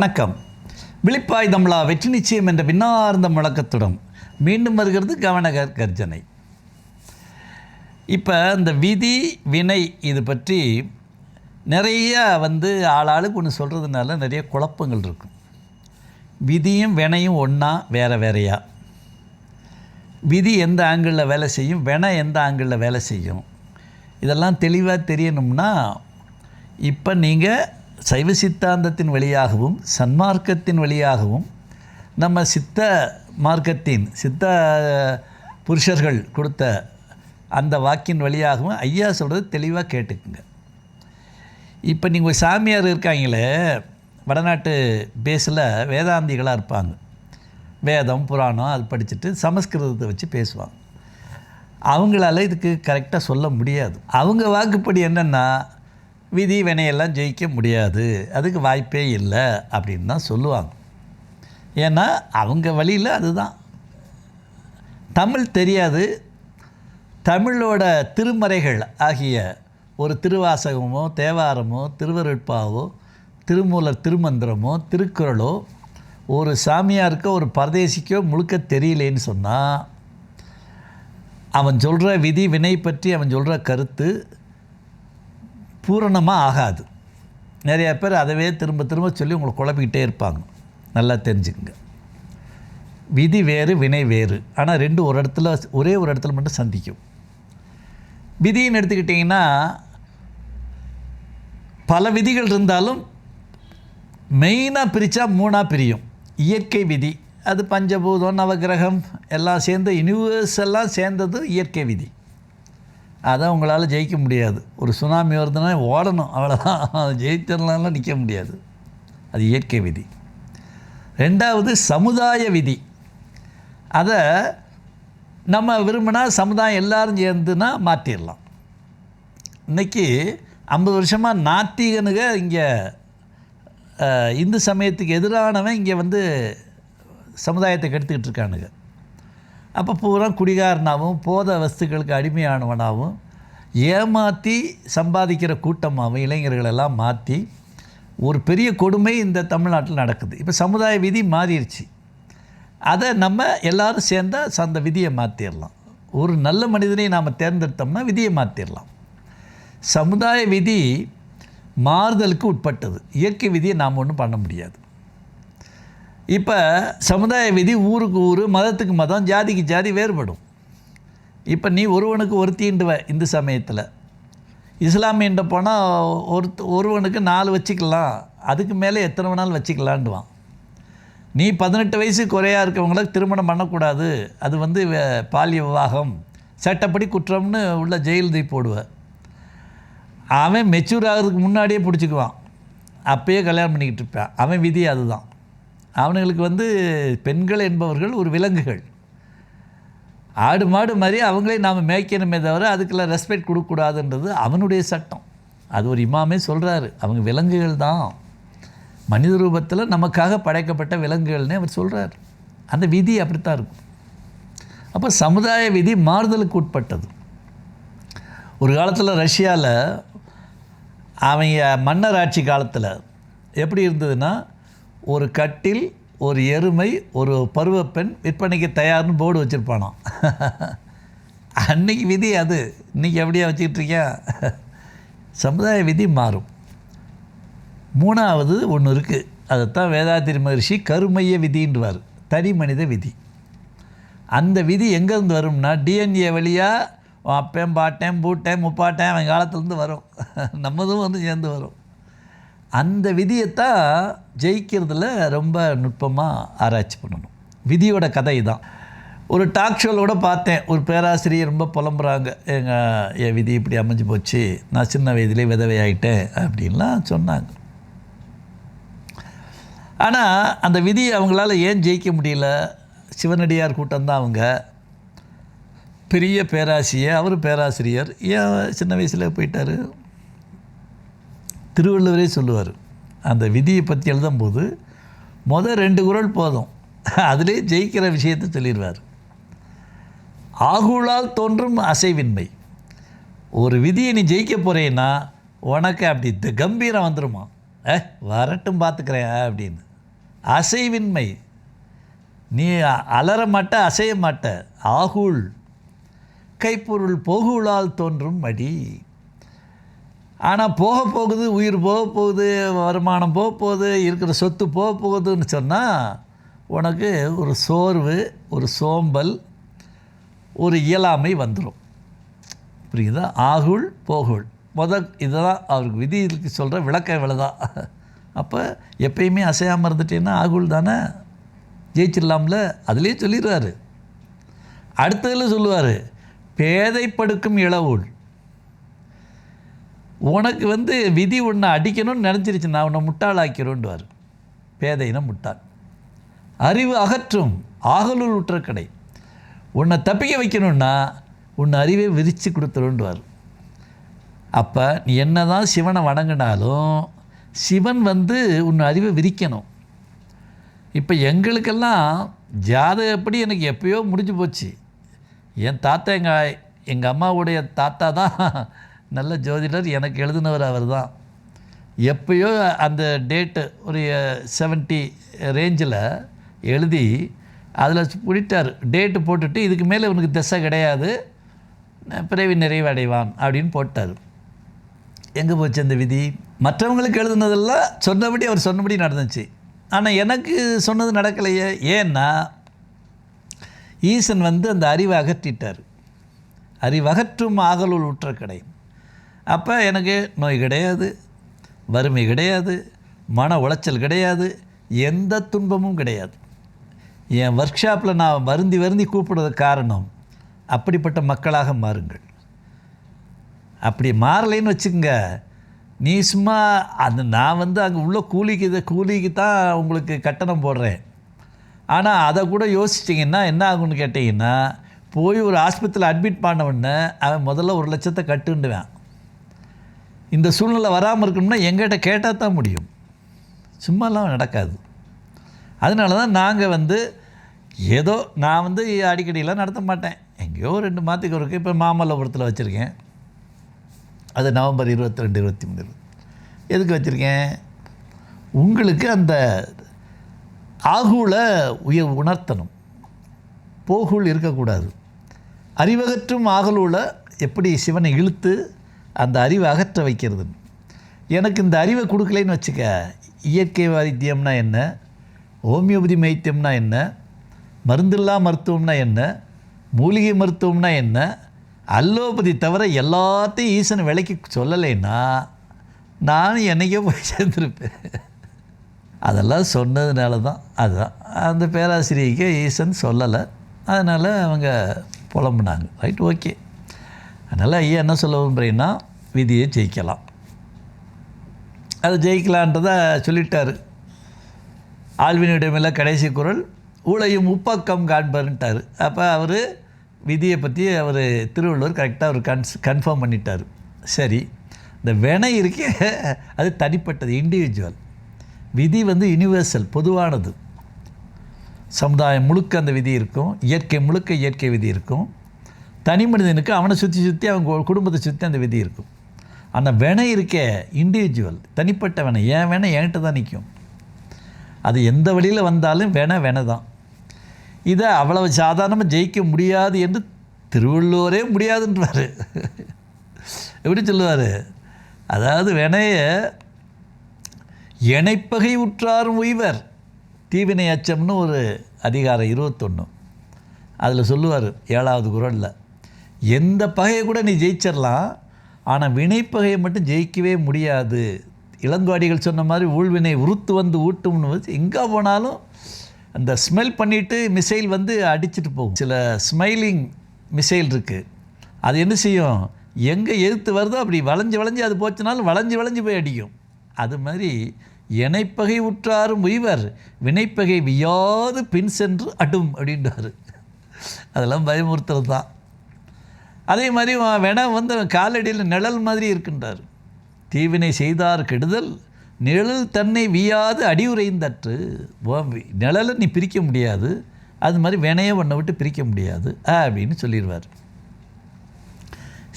வணக்கம். விழிப்பாய் தமிழா வெற்றி நிச்சயம் என்ற விண்ணார்ந்த முழக்கத்துடன் மீண்டும் வருகிறது கவனகர் கர்ஜனை. இப்போ இந்த விதி வினை இது பற்றி நிறைய வந்து ஆளாளுக்கு ஒன்று சொல்கிறதுனால நிறைய குழப்பங்கள் இருக்கும். விதியும் வினையும் ஒன்றா வேற வேறையா? விதி எந்த ஆங்கிளில் வேலை செய்யும்? வினை எந்த ஆங்கிளில் வேலை செய்யும்? இதெல்லாம் தெளிவாக தெரியணும்னா இப்போ நீங்கள் சைவ சித்தாந்தத்தின் வழியாகவும் சன்மார்க்கத்தின் வழியாகவும் நம்ம சித்த மார்க்கத்தின் சித்த புருஷர்கள் கொடுத்த அந்த வாக்கின் வழியாகவும் ஐயா சொல்கிறது தெளிவாக கேட்டுக்குங்க. இப்போ நீங்கள் சாமியார் இருக்காங்களே வடநாட்டு பேஸில் வேதாந்திகளாக இருப்பாங்க. வேதம் புராணம் அது படிச்சுட்டு சமஸ்கிருதத்தை வச்சு பேசுவாங்க. அவங்களால இதுக்கு கரெக்டாக சொல்ல முடியாது. அவங்க வாக்குப்படி என்னென்னா விதி வினையெல்லாம் ஜெயிக்க முடியாது. அதுக்கு வாய்ப்பே இல்லை அப்படின்னு தான் சொல்லுவாங்க. ஏன்னா அவங்க வழியில் அதுதான். தமிழ் தெரியாது. தமிழோட திருமறைகள் ஆகிய ஒரு திருவாசகமோ தேவாரமோ திருவருட்பாவோ திருமூலர் திருமந்திரமோ திருக்குறளோ ஒரு சாமியாருக்கோ ஒரு பரதேசிக்கோ முழுக்க தெரியலேன்னு சொன்னால் அவன் சொல்கிற விதி வினை பற்றி அவன் சொல்கிற கருத்து பூரணமாக ஆகாது. நிறைய பேர் அதவே திரும்ப திரும்ப சொல்லி உங்களை குழப்பிக்கிட்டே இருப்பாங்க. நல்லா தெரிஞ்சுக்கங்க. விதி வேறு வினை வேறு. ஆனால் ரெண்டு ஒரு இடத்துல ஒரே ஒரு இடத்துல மட்டும் சந்திக்கும். விதின்னு எடுத்துக்கிட்டிங்கன்னா பல விதிகள் இருந்தாலும் மெயினாக பிரித்தா மூணாக பிரியும். இயற்கை விதி அது பஞ்சபூதம் நவகிரகம் எல்லாம் சேர்ந்து யூனிவர்ஸ் எல்லாம் சேர்ந்தது இயற்கை விதி. அதை உங்களால் ஜெயிக்க முடியாது. ஒரு சுனாமி வருதுன்னா ஓடணும் அவ்வளோதான் ஜெயிச்சிடலாம்லாம் நிற்க முடியாது. அது இயற்கை விதி. ரெண்டாவது சமுதாய விதி. அதை நம்ம விரும்பினா சமுதாயம் எல்லோரும் சேர்ந்துனா மாற்றிடலாம் இன்றைக்கி ஐம்பது வருஷமாக நாத்திகனுங்க இங்கே இந்து சமயத்துக்கு எதிரானவன் இங்கே வந்து சமுதாயத்தை கெடுத்துக்கிட்டு இருக்கானுங்க அப்போ பூரா குடிகாரனாகவும் போத வஸ்துக்களுக்கு அடிமையானவனாகவும் ஏமாற்றி சம்பாதிக்கிற கூட்டமாகவும் இளைஞர்களெல்லாம் மாற்றி ஒரு பெரிய கொடுமை இந்த தமிழ்நாட்டில் நடக்குது. இப்போ சமுதாய விதி மாறிடுச்சு. அதை நம்ம எல்லாரும் சேர்ந்தால் அந்த விதியை மாற்றிடலாம் ஒரு நல்ல மனிதனை நாம் தேர்ந்தெடுத்தோம்னா விதியை மாற்றிடலாம் சமுதாய விதி மாறுதலுக்கு உட்பட்டது. இயற்கை விதியை நாம் ஒன்றும் பண்ண முடியாது. இப்போ சமுதாய விதி ஊருக்கு ஊர் மதத்துக்கு மதம் ஜாதிக்கு ஜாதி வேறுபடும். இப்போ நீ ஒருவனுக்கு ஒருத்தின்டுவ இந்து சமயத்தில். இஸ்லாமியன்ட்ட போனால் ஒருத்த ஒருவனுக்கு நாலு வச்சுக்கலாம். அதுக்கு மேலே எத்தனை நாள் வச்சுக்கலான்டுவான். நீ பதினெட்டு வயசு குறையாக இருக்கவங்களுக்கு திருமணம் பண்ணக்கூடாது. அது வந்து பாலிய விவாகம். சட்டப்படி குற்றம்னு உள்ள ஜெயில் போடுவேன் போடுவ. அவன் மெச்சூர் ஆகிறதுக்கு முன்னாடியே பிடிச்சிக்குவான். அப்பயே கல்யாணம் பண்ணிக்கிட்டு இருப்பான். அவன் விதி அதுதான். அவனுங்களுக்கு வந்து பெண்கள் என்பவர்கள் ஒரு விலங்குகள். ஆடு மாடு மாதிரி அவங்களே நாம் மேய்க்கணுமே தவிர அதுக்கெல்லாம் ரெஸ்பெக்ட் கொடுக்கக்கூடாதுன்றது அவனுடைய சட்டம். அது ஒரு இமாமே சொல்கிறாரு அவங்க விலங்குகள் தான். மனித ரூபத்தில் நமக்காக படைக்கப்பட்ட விலங்குகள்னே அவர் சொல்கிறார் அந்த விதி அப்படித்தான் இருக்கும். அப்போ சமுதாய விதி மாறுதலுக்கு உட்பட்டது. ஒரு காலத்தில் ரஷ்யாவில் அவங்க மன்னர் ஆட்சி காலத்தில் எப்படி இருந்ததுன்னா ஒரு கட்டில் ஒரு எருமை ஒரு பருவப்பெண் விற்பனைக்கு தயார்னு போர்டு வச்சுருப்பானாம். அன்னைக்கு விதி அது. இன்றைக்கி எப்படியா வச்சுக்கிட்டு இருக்கேன் சமுதாய விதி மாறும். மூணாவது ஒன்று இருக்குது அதைத்தான் வேதாத்திரி மகர்ஷி கருமைய விதின்றுவார். தனி மனித விதி. அந்த விதி எங்கேருந்து வரும்னா டிஎன்ஏ வழியாக அப்பேன் பாட்டேன் பூட்டேன் முப்பாட்டேன் அவன் காலத்துலேருந்து வரும். நம்மதும் வந்து சேர்ந்து வரும். அந்த விதியைத்தான் ஜெயிக்கிறதுல ரொம்ப நுட்பமாக ஆராய்ச்சி பண்ணணும். விதியோட கதை தான் ஒரு டாக் ஷோலோட பார்த்தேன். ஒரு பேராசிரியர் ரொம்ப புலம்புறாங்க. எங்கள் என் விதி இப்படி அமைஞ்சு போச்சு. நான் சின்ன வயதிலே விதவையாயிட்டேன் அப்படின்லாம் சொன்னாங்க. ஆனால் அந்த விதியை அவங்களால ஏன் ஜெயிக்க முடியல? சிவனடியார் கூட்டம்தான் அவங்க. பெரிய பேராசிரியர் அவர் பேராசிரியர். ஏன் சின்ன வயசில் போயிட்டார்? திருவள்ளுவரே சொல்லுவார். அந்த விதியை பற்றி எழுதும்போது மொதல் ரெண்டு குறள் போதும். அதிலே ஜெயிக்கிற விஷயத்தை சொல்லிடுவார். ஆகுளால் தோன்றும் அசைவின்மை. ஒரு விதியை நீ ஜெயிக்க போகிறேன்னா உனக்கு அப்படி த- கம்பீரம் வந்துடுமா ஏ வரட்டும் பார்த்துக்கிறேன் அப்படின்னு. அசைவின்மை. நீ அ- அலற மாட்ட அசைய மாட்ட. ஆகுள் கைப்பொருள் போகுளால் தோன்றும் அடி. ஆனால் போக போகுது உயிர் போக போகுது வருமானம் போக போகுது இருக்கிற சொத்து போக போகுதுன்னு சொன்னால் உனக்கு ஒரு சோர்வு ஒரு சோம்பல் ஒரு இயலாமை வந்துடும் புரியுதா? ஆகுள் போகுள். முத இதுதான் அவருக்கு விதிக்கு சொல்கிற விளக்க இவ்வளோதான் அப்போ எப்பயுமே அசையாமல் இருந்துட்டேன்னா ஆகுள் தானே? ஜெயிச்சிடலாம்ல? அதுலேயே சொல்லிடுவார் அடுத்ததில் சொல்லுவார் பேதைப்படுக்கும் இளவுள். உனக்கு வந்து விதி உன்னை அடிக்கணும்னு நினச்சிருச்சு நான் உன்னை முட்டாளாக்கிறோன்டுவார் பேதையினம் முட்டாள். அறிவு அகற்றும் ஆகலூர் உற்ற கடை. உன்னை தப்பிக்க வைக்கணும்னா உன்னை அறிவை விரித்து கொடுத்துருன்டுவார் அப்போ நீ என்ன தான் சிவனை வணங்கினாலும் சிவன் வந்து உன் அறிவை விரிக்கணும். இப்போ எங்களுக்கெல்லாம் ஜாதகப்படி எனக்கு எப்பயோ முடிஞ்சு போச்சு. என் தாத்தா எங்கள் எங்கள் அம்மாவுடைய தாத்தா தான் நல்ல ஜோதிடர் எனக்கு எழுதினவர் அவர் தான் எப்பயோ அந்த டேட்டு ஒரு செவன்ட்டி ரேஞ்சில் எழுதி அதில் பிடிட்டார் டேட்டு போட்டுட்டு இதுக்கு மேலே இவனுக்கு திசை கிடையாது. பிறவி நிறைவடைவான் அப்படின்னு போட்டார். எங்கே போச்சு அந்த விதி? மற்றவங்களுக்கு எழுதுனதெல்லாம் சொன்னபடி அவர் சொன்னபடி நடந்துச்சு. ஆனால் எனக்கு சொன்னது நடக்கலையே. ஏன்னா ஈசன் வந்து அந்த அறிவை அகற்றிட்டார். அறிவகற்றும் ஆகலுள் உற்ற கடை. அப்போ எனக்கு நோய் கிடையாது வறுமை கிடையாது மன உளைச்சல் கிடையாது எந்த துன்பமும் கிடையாது. என் ஒர்க் ஷாப்பில் நான் வருந்தி வருந்தி கூப்பிடுறதுக்கு காரணம் அப்படிப்பட்ட மக்களாக மாறுங்கள். அப்படி மாறலைன்னு வச்சுக்கோங்க நீ சும்மா அந்த நான் வந்து அங்கே உள்ள கூலிக்கு இதை கூலிக்கு தான் உங்களுக்கு கட்டணம் போடுறேன். ஆனால் அதை கூட யோசிச்சிங்கன்னா என்ன ஆகும்னு கேட்டிங்கன்னா போய் ஒரு ஆஸ்பத்திரியில் அட்மிட் பண்ண உடனே அவன் முதல்ல ஒரு லட்சத்தை கட்டுண்டுவேன் இந்த சூழ்நிலை வராமல் இருக்கணும்னா எங்கிட்ட கேட்டால் தான் முடியும். சும்மாலாம் நடக்காது. அதனால தான் நாங்கள் வந்து ஏதோ நான் வந்து அடிக்கடியெல்லாம் நடத்த மாட்டேன். எங்கேயோ ரெண்டு மாதத்துக்கு ஒரு இப்போ மாமல்லபுரத்தில் வச்சுருக்கேன். அது நவம்பர் இருபத்தி ரெண்டு இருபத்தி மூணு எதுக்கு வச்சுருக்கேன்? உங்களுக்கு அந்த ஆகுல உயர் உணர்த்தணும். போகுள் இருக்கக்கூடாது. அறிவகற்றும் ஆகலூல எப்படி சிவனை இழுத்து அந்த அறிவை அகற்ற வைக்கிறது. எனக்கு இந்த அறிவை கொடுக்கலைன்னு வச்சுக்க இயற்கை வைத்தியம்னா என்ன? ஹோமியோபதி மைத்தியம்னா என்ன? மருந்தில்லா மருத்துவம்னா என்ன? மூலிகை மருத்துவம்னா என்ன? அல்லோபதி தவிர எல்லாத்தையும் ஈசன் விலைக்கு சொல்லலைன்னா நானும் என்னைக்கே போய் சேர்ந்துருப்பேன். அதெல்லாம் சொன்னதுனால தான் அதுதான். அந்த பேராசிரியைக்கு ஈசன் சொல்லலை. அதனால் அவங்க புலம்புனாங்க. Right okay. அதனால் ஐயா என்ன சொல்ல விரும்புகிறீங்கன்னா விதியை ஜெயிக்கலாம். அது ஜெயிக்கலான்றதை சொல்லிட்டார். ஆழ்வினிடமில்ல கடைசி குரல் ஊழையும் உப்பக்கம் காண்பர்ன்ட்டார். அப்போ அவர் விதியை பற்றி அவர் திருவள்ளுவர் கரெக்டாக அவர் கன்ஸ் கன்ஃபார்ம் பண்ணிட்டார். சரி இந்த வினை இருக்கே அது தனிப்பட்டது இண்டிவிஜுவல் விதி வந்து யுனிவர்சல் பொதுவானது. சமுதாயம் முழுக்க அந்த விதி இருக்கும் இயற்கை முழுக்க இயற்கை விதி இருக்கும். தனி மனிதனுக்கு அவனை சுற்றி சுற்றி அவன் குடும்பத்தை சுற்றி அந்த விதி இருக்கும். ஆனால் வினை இருக்கே இண்டிவிஜுவல் தனிப்பட்ட வினை. என் வினை என்கிட்ட தான் நிற்கும். அது எந்த வழியில் வந்தாலும் வினை வினை தான். இதை அவ்வளவு சாதாரணமாக ஜெயிக்க முடியாது என்று திருவள்ளுவரே முடியாதுன்றார். எப்படி சொல்லுவார்? அதாவது வினையை இணைப்பகை உற்றாரும் உய்வர். தீவினை அச்சம்னு ஒரு அதிகாரம் இருபத்தொன்று அதில் சொல்லுவார் ஏழாவது குரலில். எந்த பகையை கூட நீ ஜெயிச்சிடலாம் ஆனால் வினைப்பகையை மட்டும் ஜெயிக்கவே முடியாது. இளங்கோடிகள் சொன்ன மாதிரி ஊழ்வினை உறுத்து வந்து ஊட்டும்னு வச்சு எங்கே போனாலும் அந்த ஸ்மெல் பண்ணிவிட்டு மிசைல் வந்து அடிச்சிட்டு போகும். சில ஸ்மைலிங் மிசைல் இருக்குது அது என்ன செய்யும்? எங்கே எதிர்த்து வருதோ அப்படி வளைஞ்சு வளைஞ்சு அது போச்சுனாலும் வளைஞ்சு வளைஞ்சு போய் அடிக்கும். அது மாதிரி இணைப்பகை உற்றாரும் உய்வர் வினைப்பகை வியாது பின் சென்று அடும் அப்படின்றாரு அதெல்லாம் பயமுறுத்துறது தான் அதே மாதிரி அவன் வந்து காலடியில் நிழல் மாதிரி இருக்கின்றார். தீவினை செய்தார் கெடுதல் நிழல் தன்னை வியாது அடியுறைந்தற்று. நிழலை நீ பிரிக்க முடியாது அது மாதிரி வினையை ஒன்றை விட்டு பிரிக்க முடியாது ஆ, அப்படின்னு சொல்லிடுவார்.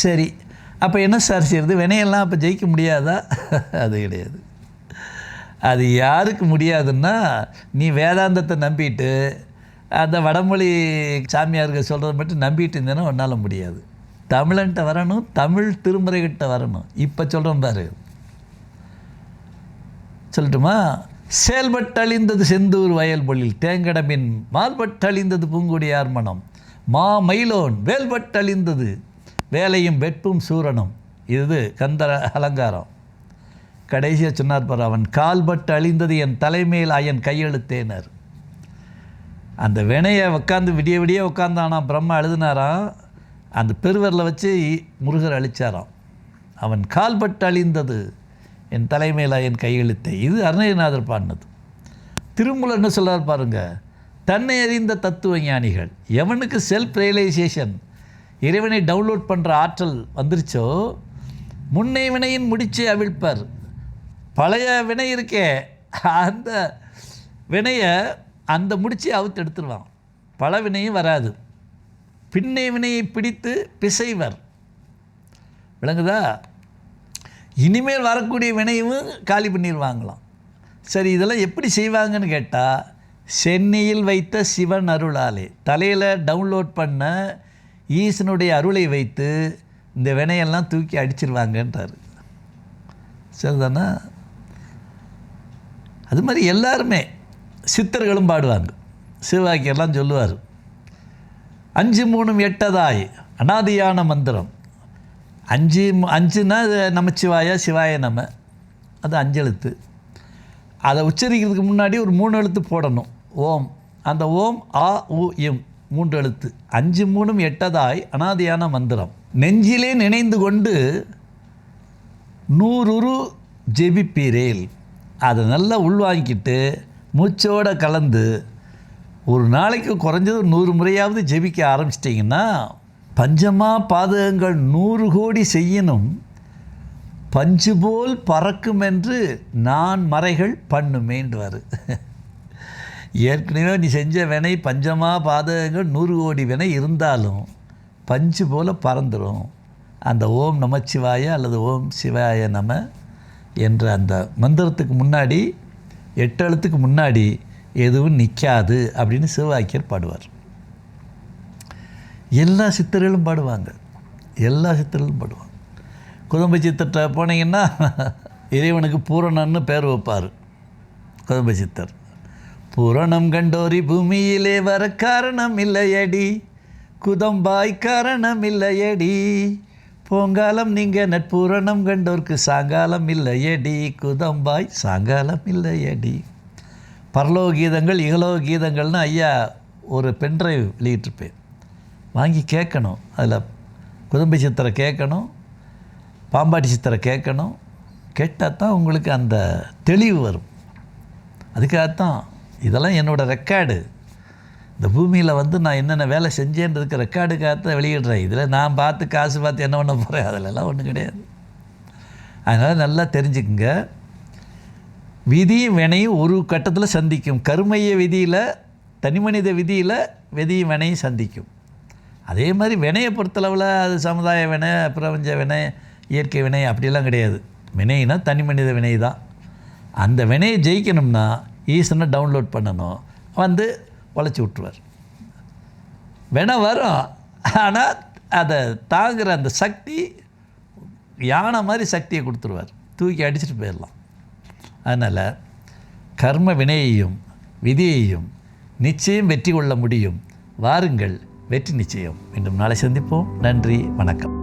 சரி அப்போ என்ன சார் செய்கிறது வினையெல்லாம் அப்போ ஜெயிக்க முடியாதா? அது கிடையாது. அது யாருக்கு முடியாதுன்னா நீ வேதாந்தத்தை நம்பிட்டு அந்த வடமொழி சாமியார்கள் சொல்கிறத மட்டும் நம்பிட்டு இருந்தேன்னா உன்னால் முடியாது. தமிழன்ட்ட வரணும் தமிழ் திருமுறைகிட்ட வரணும். இப்போ சொல்கிறோம் பாரு. சொல்லட்டுமா? செயல்பட்டழிந்தது செந்தூர் வயல் தேங்கடமின் மால்பட்டழிந்தது பூங்குடியார் மனம் மா மயிலோன் வேல்பட்டழிந்தது வேலையும் வெட்பும் சூரனும் இது கந்தர அலங்காரம். கடைசியாக சொன்னார் பார் அவன் கால்பட்டு அழிந்தது என் தலைமையில் அயன் கையெழுத்தேனர். அந்த வினையை உட்காந்து விடிய விடிய உட்காந்தானா பிரம்மா எழுதினாராம் அந்த பெருவரில் வச்சு முருகர் அழிச்சாராம். அவன் கால்பட்டு அழிந்தது. என் தலைமையில் என் கையெழுத்தை. இது அருணகிரிநாதர் பாடினது. திருமூலர் என்ன சொல்கிறார் பாருங்கள் தன்னை அறிந்த தத்துவ ஞானிகள் எவனுக்கு செல்ஃப் ரியலைசேஷன் இறைவனை டவுன்லோட் பண்ணுற ஆற்றல் வந்துருச்சோ முன்னை வினையின் முடிச்சை அவிழ்ப்பர். பழைய வினை இருக்கே அந்த வினையை அந்த முடிச்சு அவுத்து எடுத்துருவான். பல வினையும் வராது. பின்னை வினையை பிடித்து பிசைவர். விளங்குதா? இனிமேல் வரக்கூடிய வினையும் காலி பண்ணிடுவாங்களாம் சரி இதெல்லாம் எப்படி செய்வாங்கன்னு கேட்டால் சென்னையில் வைத்த சிவன் அருளாலே தலையில் டவுன்லோட் பண்ண ஈசனுடைய அருளை வைத்து இந்த வினையெல்லாம் தூக்கி அடிச்சிருவாங்கன்றார். சரிதானா? அது மாதிரி எல்லாருமே சித்தர்களும் பாடுவாங்க. சிவவாக்கியெல்லாம் சொல்லுவார். அஞ்சு மூணும் எட்டதாய். அனாதியான மந்திரம். அஞ்சு அஞ்சுன்னா நமச்சிவாயா சிவாய நம அது அஞ்சு எழுத்து. அதை உச்சரிக்கிறதுக்கு முன்னாடி ஒரு மூணு எழுத்து போடணும். ஓம். அந்த ஓம் ஆ உ எம் மூன்று எழுத்து. அஞ்சு மூணும் எட்டதாய் அனாதியான மந்திரம். நெஞ்சிலே நினைந்து கொண்டு நூறுரு ஜெபிப்பீரேல். அதை நல்லா உள்வாங்கிக்கிட்டு மூச்சோடு கலந்து ஒரு நாளைக்கு குறைஞ்சது நூறு முறையாவது ஜெபிக்க ஆரம்பிச்சிட்டிங்கன்னா பஞ்சமா பாதகங்கள் நூறு கோடி செய்யணும் பஞ்சு போல் பறக்கும் என்று நான் மறைகள் பண்ணுமேன்றார் ஏற்கனவே நீ செஞ்ச வினை பஞ்சமா பாதகங்கள் நூறு கோடி வினை இருந்தாலும் பஞ்சு போல் பறந்துடும் அந்த ஓம் நமச்சிவாய அல்லது ஓம் சிவாய நம என்ற அந்த மந்திரத்துக்கு முன்னாடி எட்டு எழுத்துக்கு முன்னாடி எதுவும் நிற்காது அப்படின்னு சிவாக்கியர் பாடுவார். எல்லா சித்தர்களும் பாடுவாங்க. எல்லா சித்தர்களும் பாடுவாங்க. குதம்ப சித்தர்கிட்ட போனீங்கன்னா இறைவனுக்கு பூரணன்னு பேர் வைப்பார். குதம்ப சித்தர். பூரணம் கண்டோரி பூமியிலே வர காரணம் இல்லையடி. குதம்பாய் காரணம் இல்லையடி. போங்காலம் நீங்கள் நட்பூரணம் கண்டோர்க்கு சாங்காலம் இல்லையடி. குதம்பாய் சாங்காலம் இல்லையடி. பரலோக கீதங்கள் இகலோக கீதங்கள்னு ஐயா ஒரு பென்ட்ரைவ் வெளியிட்டிருப்பேன். வாங்கி கேட்கணும். அதில் குதும்பை சித்திரை கேட்கணும் பாம்பாட்டி சித்திரை கேட்கணும். கேட்டால் தான் உங்களுக்கு அந்த தெளிவு வரும். அதுக்காகத்தான் இதெல்லாம் என்னோடய ரெக்கார்டு இந்த பூமியில் வந்து நான் என்னென்ன வேலை செஞ்சேன்றதுக்கு ரெக்கார்டுக்காகத்தான் வெளியிடுறேன். இதில் நான் பார்த்து காசு பார்த்து என்ன பண்ண போகிறேன் அதிலெல்லாம் ஒன்றும் கிடையாது. அதனால் நல்லா தெரிஞ்சுக்குங்க. விதியும் வினையும் ஒரு கட்டத்தில் சந்திக்கும். கருமைய விதியில் தனிமனித விதியில் விதியும் வினையும் சந்திக்கும். அதே மாதிரி வினையை பொறுத்தளவில் அது சமுதாய வினை பிரபஞ்ச வினை இயற்கை வினை அப்படிலாம் கிடையாது. வினைனா தனி மனித வினை தான் அந்த வினையை ஜெயிக்கணும்னா ஈசனை டவுன்லோட் பண்ணணும். வந்து உழைச்சி விட்ருவார் வினை வரும். ஆனால் அதை தாங்குகிற அந்த சக்தி யானை மாதிரி சக்தியை கொடுத்துருவார். தூக்கி அடிச்சுட்டு போயிடலாம். அதனால் கர்ம வினையையும் விதியையும் நிச்சயம் வெற்றி கொள்ள முடியும். வாருங்கள் வெற்றி நிச்சயம். மீண்டும் நாளை சந்திப்போம். நன்றி வணக்கம்.